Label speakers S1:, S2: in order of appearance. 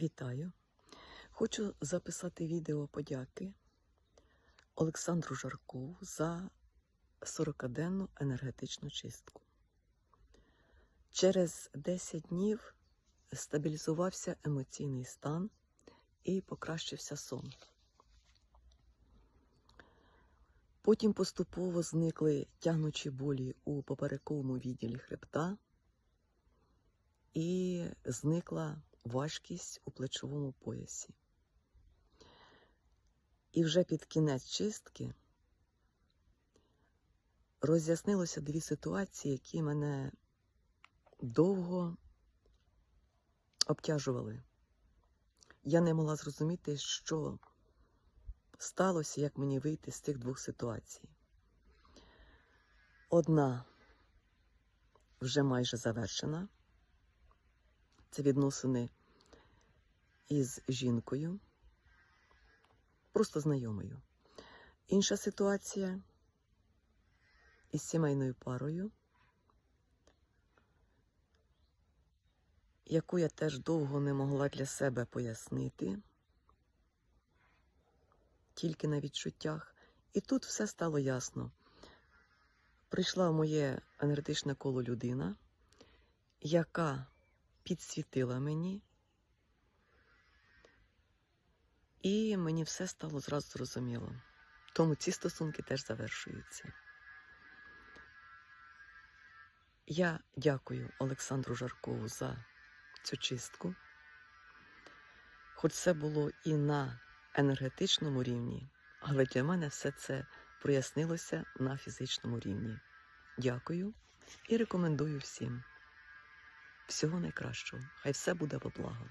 S1: Вітаю! Хочу записати відео подяки Олександру Жаркову за 40-денну енергетичну чистку. Через 10 днів стабілізувався емоційний стан і покращився сон. Потім поступово зникли тягнучі болі у поперековому відділі хребта і зникла важкість у плечовому поясі. І вже під кінець чистки роз'яснилося дві ситуації, які мене довго обтяжували. Я не могла зрозуміти, що сталося, як мені вийти з цих двох ситуацій. Одна вже майже завершена. Це відносини із жінкою, просто знайомою. Інша ситуація із сімейною парою, яку я теж довго не могла для себе пояснити, тільки на відчуттях. І тут все стало ясно. Прийшла в моє енергетичне коло людина, яка підсвітила мені, і мені все стало зразу зрозуміло. Тому ці стосунки теж завершуються. Я дякую Олександру Жаркову за цю чистку. Хоч це було і на енергетичному рівні, але для мене все це прояснилося на фізичному рівні. Дякую і рекомендую всім. Всього найкращого. Хай все буде во благо.